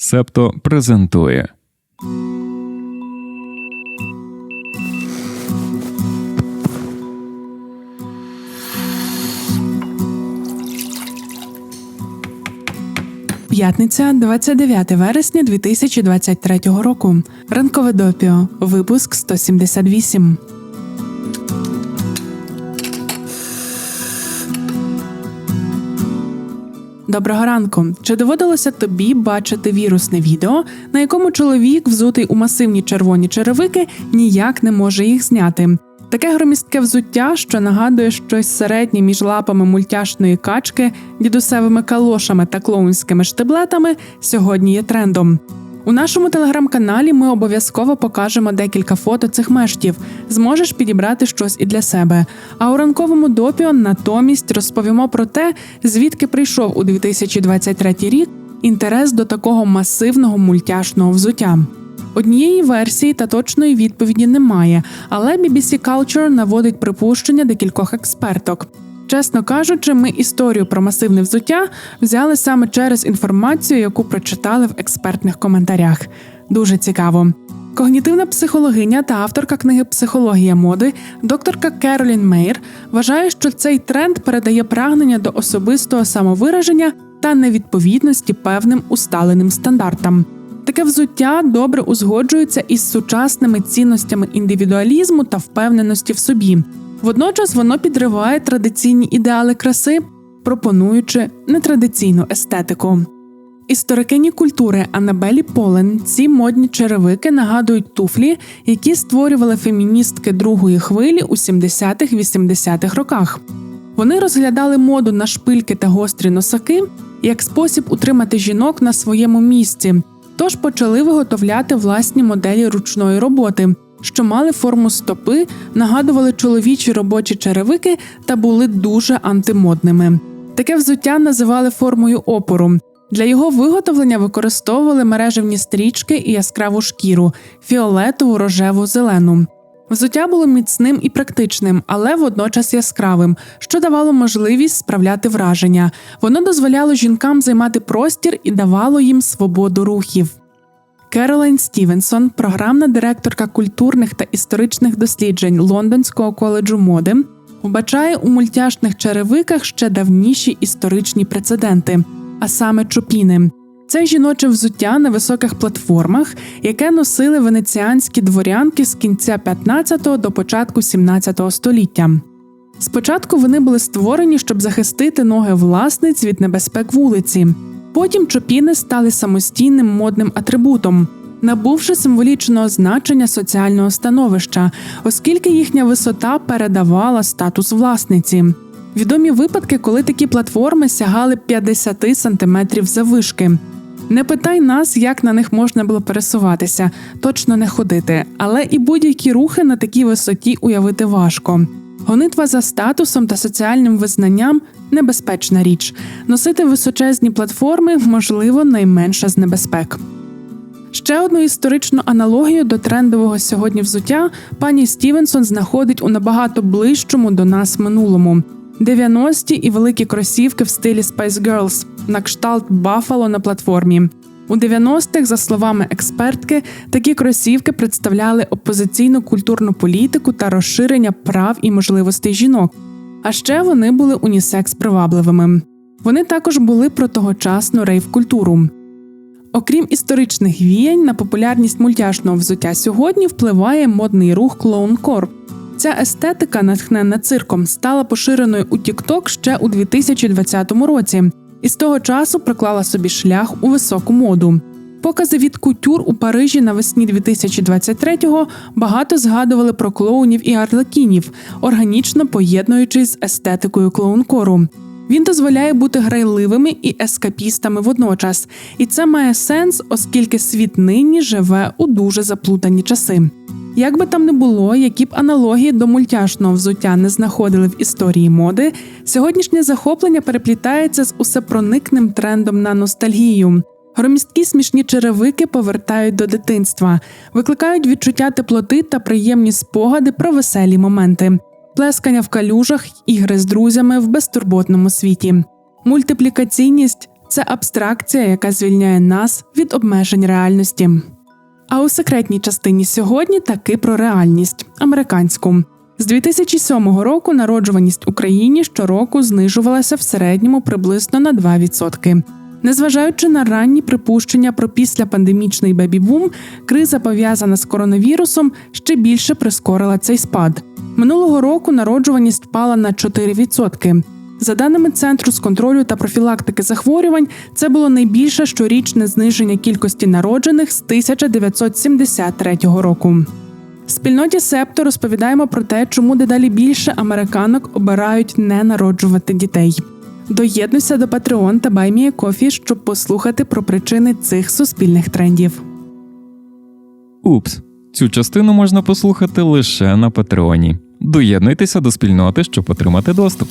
Септо презентує. П'ятниця, 29 вересня 2023 року. Ранкове допіо. Випуск 178. Доброго ранку. Чи доводилося тобі бачити вірусне відео, на якому чоловік, взутий у масивні червоні черевики, ніяк не може їх зняти? Таке громістке взуття, що нагадує щось середнє між лапами мультяшної качки, дідусевими калошами та клоунськими штиблетами, сьогодні є трендом. У нашому телеграм-каналі ми обов'язково покажемо декілька фото цих мештів. Зможеш підібрати щось і для себе. А у ранковому допіо натомість розповімо про те, звідки прийшов у 2023 рік інтерес до такого масивного мультяшного взуття. Однієї версії та точної відповіді немає, але BBC Culture наводить припущення декількох експерток. Чесно кажучи, ми історію про масивне взуття взяли саме через інформацію, яку прочитали в експертних коментарях. Дуже цікаво. Когнітивна психологиня та авторка книги Психологія моди, докторка Керолін Мейр, вважає, що цей тренд передає прагнення до особистого самовираження та невідповідності певним усталеним стандартам. Таке взуття добре узгоджується із сучасними цінностями індивідуалізму та впевненості в собі. Водночас воно підриває традиційні ідеали краси, пропонуючи нетрадиційну естетику. Історикині культури Аннабелі Полен ці модні черевики нагадують туфлі, які створювали феміністки другої хвилі у 70-х-80-х роках. Вони розглядали моду на шпильки та гострі носаки як спосіб утримати жінок на своєму місці, тож почали виготовляти власні моделі ручної роботи, що мали форму стопи, нагадували чоловічі робочі черевики та були дуже антимодними. Таке взуття називали формою опору. Для його виготовлення використовували мережевні стрічки і яскраву шкіру фіолетову, рожеву, зелену. Взуття було міцним і практичним, але водночас яскравим, що давало можливість справляти враження. Воно дозволяло жінкам займати простір і давало їм свободу рухів. Керолайн Стівенсон, програмна директорка культурних та історичних досліджень Лондонського коледжу моди, вбачає у мультяшних черевиках ще давніші історичні прецеденти, а саме чупіни. Це жіноче взуття на високих платформах, яке носили венеціанські дворянки з кінця 15-го до початку 17 століття. Спочатку вони були створені, щоб захистити ноги власниць від небезпек вулиці. Потім чопіни стали самостійним модним атрибутом, набувши символічного значення соціального становища, оскільки їхня висота передавала статус власниці. Відомі випадки, коли такі платформи сягали 50 сантиметрів заввишки. Не питай нас, як на них можна було пересуватися, точно не ходити, але і будь-які рухи на такій висоті уявити важко. Гонитва за статусом та соціальним визнанням небезпечна річ. Носити височезні платформи можливо найменша з небезпек. Ще одну історичну аналогію до трендового сьогодні взуття пані Стівенсон знаходить у набагато ближчому до нас минулому. 90-ті і великі кросівки в стилі Spice Girls на кшталт Баффало на платформі. У 90-х, за словами експертки, такі кросівки представляли опозиційну культурну політику та розширення прав і можливостей жінок. А ще вони були унісекс привабливими. Вони також були про тогочасну рейв-культуру. Окрім історичних віянь, на популярність мультяшного взуття сьогодні впливає модний рух клоункор. Ця естетика, натхненна цирком, стала поширеною у TikTok ще у 2020 році, і з того часу проклала собі шлях у високу моду. Покази від кутюр у Парижі навесні 2023-го багато згадували про клоунів і арлекінів, органічно поєднуючись з естетикою клоункору. Він дозволяє бути грайливими і ескапістами водночас, і це має сенс, оскільки світ нині живе у дуже заплутані часи. Як би там не було, які б аналогії до мультяшного взуття не знаходили в історії моди, сьогоднішнє захоплення переплітається з усепроникним трендом на ностальгію. Громісткі смішні черевики повертають до дитинства, викликають відчуття теплоти та приємні спогади про веселі моменти, плескання в калюжах, ігри з друзями в безтурботному світі. Мультиплікаційність Це абстракція, яка звільняє нас від обмежень реальності. А у секретній частині сьогодні таки про реальність американську. З 2007 року народжуваність Україні щороку знижувалася в середньому приблизно на 2%. Незважаючи на ранні припущення про післяпандемічний бебі-бум, криза пов'язана з коронавірусом ще більше прискорила цей спад. Минулого року народжуваність впала на 4%. За даними Центру з контролю та профілактики захворювань, це було найбільше щорічне зниження кількості народжених з 1973 року. В спільноті Септо розповідаємо про те, чому дедалі більше американок обирають не народжувати дітей. Доєднуйся до Patreon та BuyMeACoffee, щоб послухати про причини цих суспільних трендів. Упс, цю частину можна послухати лише на Патреоні. Доєднуйтеся до спільноти, щоб отримати доступ.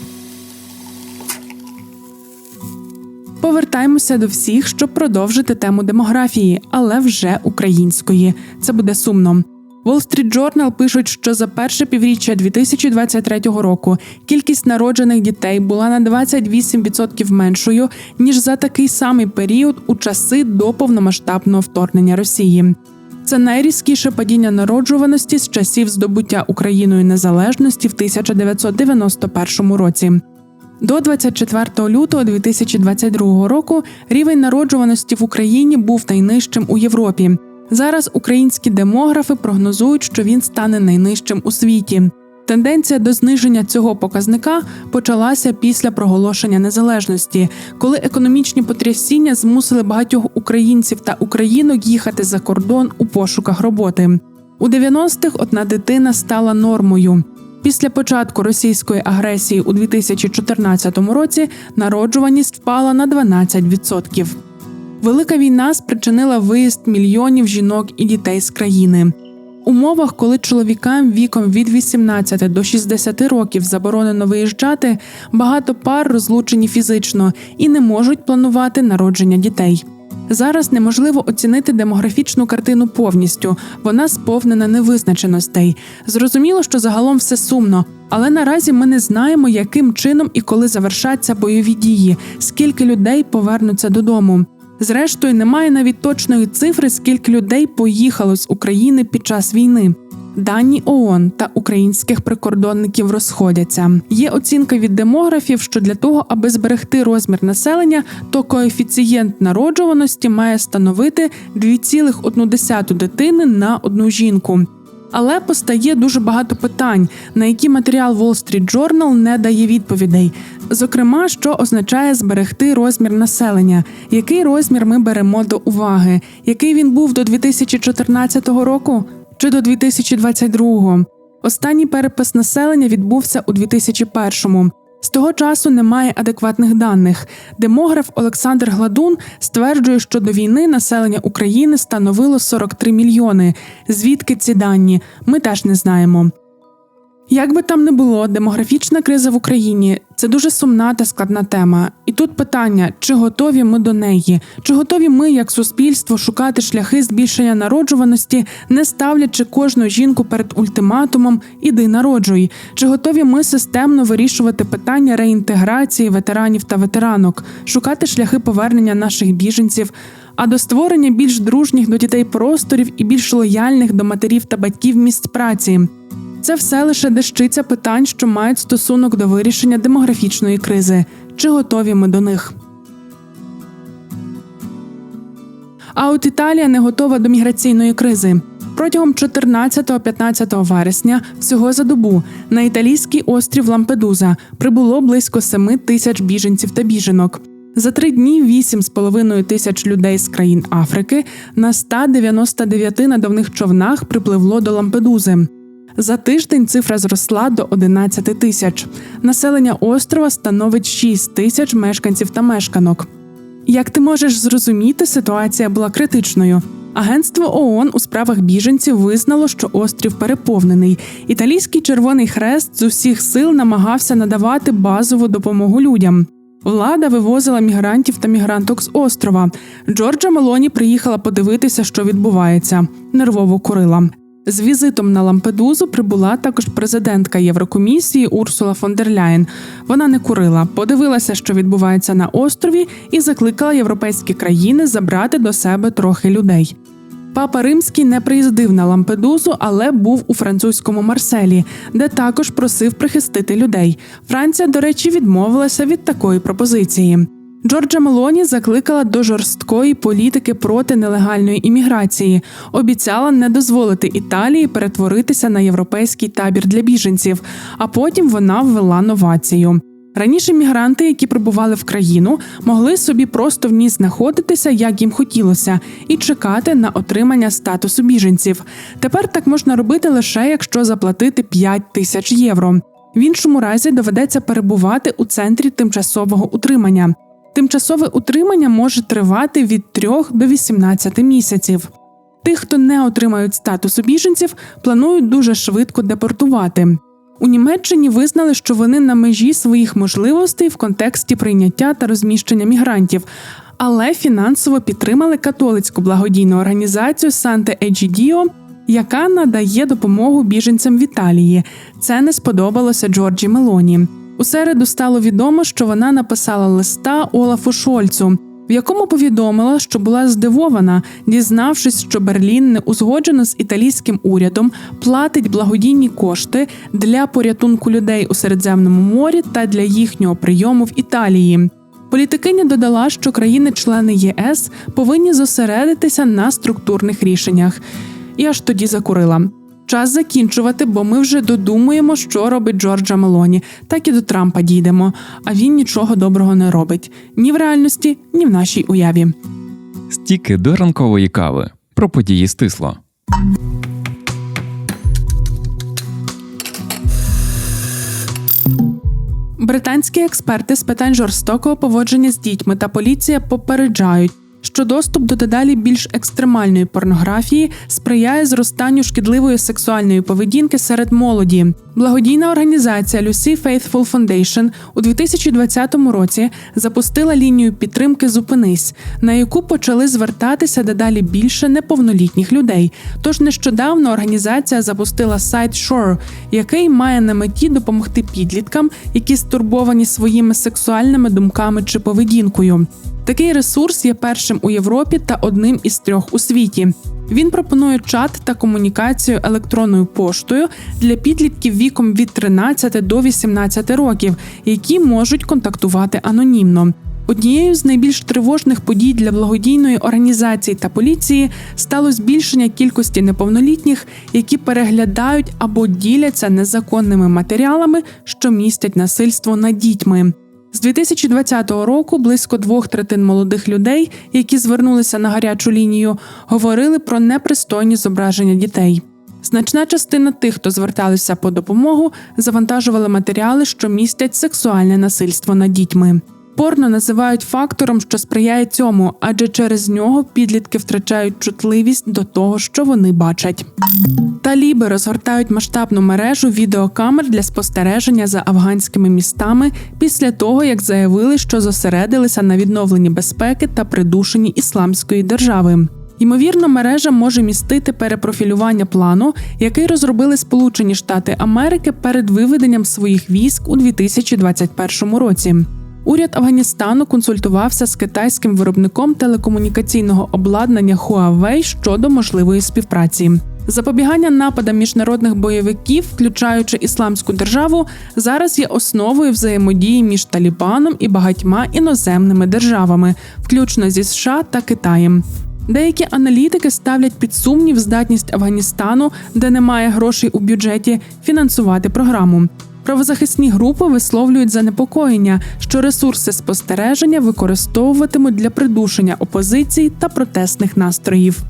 Повертаємося до всіх, щоб продовжити тему демографії, але вже української. Це буде сумно. Wall Street Journal пишуть, що за перше півріччя 2023 року кількість народжених дітей була на 28% меншою ніж за такий самий період у часи до повномасштабного вторгнення Росії. Це найрізкіше падіння народжуваності з часів здобуття Україною незалежності в 1991 році. До 24 лютого 2022 року рівень народжуваності в Україні був найнижчим у Європі. Зараз українські демографи прогнозують, що він стане найнижчим у світі. Тенденція до зниження цього показника почалася після проголошення незалежності, коли економічні потрясіння змусили багатьох українців та українок їхати за кордон у пошуках роботи. У 90-х одна дитина стала нормою. Після початку російської агресії у 2014 році народжуваність впала на 12%. Велика війна спричинила виїзд мільйонів жінок і дітей з країни. Умовах, коли чоловікам віком від 18 до 60 років заборонено виїжджати, багато пар розлучені фізично і не можуть планувати народження дітей. Зараз неможливо оцінити демографічну картину повністю, вона сповнена невизначеностей. Зрозуміло, що загалом все сумно, але наразі ми не знаємо, яким чином і коли завершаться бойові дії, скільки людей повернуться додому. Зрештою, немає навіть точної цифри, скільки людей поїхало з України під час війни. Дані ООН та українських прикордонників розходяться. Є оцінка від демографів, що для того, аби зберегти розмір населення, то коефіцієнт народжуваності має становити 2,1 дитини на одну жінку. Але постає дуже багато питань, на які матеріал Wall Street Journal не дає відповідей. Зокрема, що означає зберегти розмір населення, який розмір ми беремо до уваги, який він був до 2014 року чи до 2022. Останній перепис населення відбувся у 2001-му. З того часу немає адекватних даних. Демограф Олександр Гладун стверджує, що до війни населення України становило 43 мільйони. Звідки ці дані? Ми теж не знаємо. Як би там не було, демографічна криза в Україні це дуже сумна та складна тема. І тут питання: чи готові ми до неї, чи готові ми, як суспільство, шукати шляхи збільшення народжуваності, не ставлячи кожну жінку перед ультиматумом Іди народжуй, чи готові ми системно вирішувати питання реінтеграції ветеранів та ветеранок, шукати шляхи повернення наших біженців, а до створення більш дружніх до дітей просторів і більш лояльних до матерів та батьків місць праці. Це все лише дещиця питань, що мають стосунок до вирішення демографічної кризи. Чи готові ми до них? А от Італія не готова до міграційної кризи. Протягом 14-15 вересня всього за добу на італійський острів Лампедуза прибуло близько 7 тисяч біженців та біженок. За три дні 8,5 тисяч людей з країн Африки на 199 надувних човнах припливло до Лампедузи. За тиждень цифра зросла до 11 тисяч. Населення острова становить 6 тисяч мешканців та мешканок. Як ти можеш зрозуміти, ситуація була критичною. Агентство ООН у справах біженців визнало, що острів переповнений. Італійський Червоний Хрест з усіх сил намагався надавати базову допомогу людям. Влада вивозила мігрантів та мігранток з острова. Джорджа Мелоні приїхала подивитися, що відбувається. Нервово курила. З візитом на Лампедузу прибула також президентка Єврокомісії Урсула фон дер Ляєн. Вона не курила, подивилася, що відбувається на острові, і закликала європейські країни забрати до себе трохи людей. Папа Римський не приїздив на Лампедузу, але був у французькому Марселі, де також просив прихистити людей. Франція, до речі, відмовилася від такої пропозиції. Джорджа Мелоні закликала до жорсткої політики проти нелегальної імміграції, обіцяла не дозволити Італії перетворитися на європейський табір для біженців, а потім вона ввела новацію. Раніше мігранти, які прибували в країну, могли собі просто в ній знаходитися, як їм хотілося, і чекати на отримання статусу біженців. Тепер так можна робити лише якщо заплатити 5 тисяч євро. В іншому разі доведеться перебувати у центрі тимчасового утримання. Тимчасове утримання може тривати від 3 до 18 місяців. Тих, хто не отримають статусу біженців, планують дуже швидко депортувати. У Німеччині визнали, що вони на межі своїх можливостей в контексті прийняття та розміщення мігрантів, але фінансово підтримали католицьку благодійну організацію Санте Еджідіо, яка надає допомогу біженцям в Італії. Це не сподобалося Джорджі Мелоні. У середу стало відомо, що вона написала листа Олафу Шольцу, в якому повідомила, що була здивована, дізнавшись, що Берлін неузгоджено з італійським урядом платить благодійні кошти для порятунку людей у Середземному морі та для їхнього прийому в Італії. Політикиня додала, що країни-члени ЄС повинні зосередитися на структурних рішеннях. І аж тоді закурила. Час закінчувати, бо ми вже додумуємо, що робить Джорджа Мелоні. Так і до Трампа дійдемо. А він нічого доброго не робить ні в реальності, ні в нашій уяві. Стіки до ранкової кави. Про події стисло. Британські експерти з питань жорстокого поводження з дітьми та поліція попереджають, що доступ до дедалі більш екстремальної порнографії сприяє зростанню шкідливої сексуальної поведінки серед молоді. Благодійна організація Lucy Faithful Foundation у 2020 році запустила лінію підтримки Зупинись, на яку почали звертатися дедалі більше неповнолітніх людей. Тож нещодавно організація запустила сайт Shore, який має на меті допомогти підліткам, які стурбовані своїми сексуальними думками чи поведінкою. Такий ресурс є першим у Європі та одним із трьох у світі. Він пропонує чат та комунікацію електронною поштою для підлітків віком від 13 до 18 років, які можуть контактувати анонімно. Однією з найбільш тривожних подій для благодійної організації та поліції стало збільшення кількості неповнолітніх, які переглядають або діляться незаконними матеріалами, що містять насильство над дітьми. З 2020 року близько двох третин молодих людей, які звернулися на гарячу лінію, говорили про непристойні зображення дітей. Значна частина тих, хто зверталися по допомогу, завантажували матеріали, що містять сексуальне насильство над дітьми. Порно називають фактором, що сприяє цьому, адже через нього підлітки втрачають чутливість до того, що вони бачать. Таліби розгортають масштабну мережу відеокамер для спостереження за афганськими містами після того, як заявили, що зосередилися на відновленні безпеки та придушенні ісламської держави. Ймовірно, мережа може містити перепрофілювання плану, який розробили Сполучені Штати Америки перед виведенням своїх військ у 2021 році. Уряд Афганістану консультувався з китайським виробником телекомунікаційного обладнання Huawei щодо можливої співпраці. Запобігання нападам міжнародних бойовиків, включаючи ісламську державу, зараз є основою взаємодії між Талібаном і багатьма іноземними державами, включно зі США та Китаєм. Деякі аналітики ставлять під сумнів здатність Афганістану, де немає грошей у бюджеті, фінансувати програму. Правозахисні групи висловлюють занепокоєння, що ресурси спостереження використовуватимуть для придушення опозиції та протестних настроїв.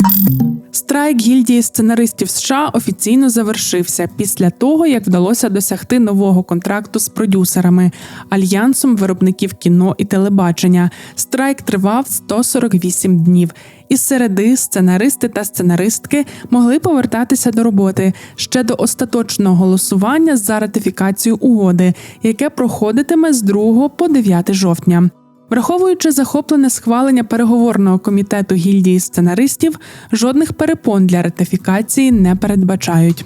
Страйк гільдії сценаристів США офіційно завершився після того, як вдалося досягти нового контракту з продюсерами альянсом виробників кіно і телебачення. Страйк тривав 148 днів. Із середи сценаристи та сценаристки могли повертатися до роботи ще до остаточного голосування за ратифікацію угоди, яке проходитиме з 2 по 9 жовтня. Враховуючи захоплене схвалення переговорного комітету гільдії сценаристів, жодних перепон для ратифікації не передбачають.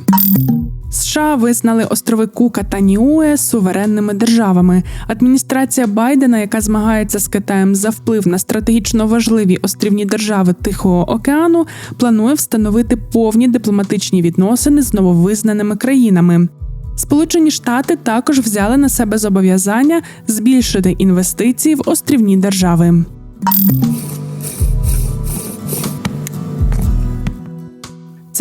США визнали острови Кука та Ніуе суверенними державами. Адміністрація Байдена, яка змагається з Китаєм за вплив на стратегічно важливі острівні держави Тихого океану, планує встановити повні дипломатичні відносини з нововизнаними країнами. Сполучені Штати також взяли на себе зобов'язання збільшити інвестиції в острівні держави.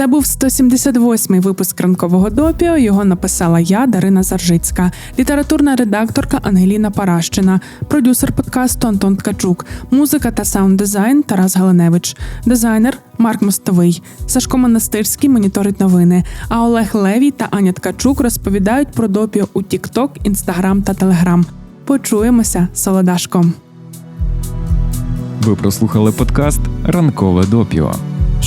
Це був 178-й випуск ранкового допіо. Його написала я, Дарина Заржицька, літературна редакторка Ангеліна Паращина, продюсер подкасту Антон Ткачук, музика та саунд-дизайн Тарас Галаневич, дизайнер Марк Мостовий, Сашко Монастирський моніторить новини. А Олег Левій та Аня Ткачук розповідають про допіо у TikTok, Instagram та Telegram. Почуємося, солодашком. Ви прослухали подкаст Ранкове допіо.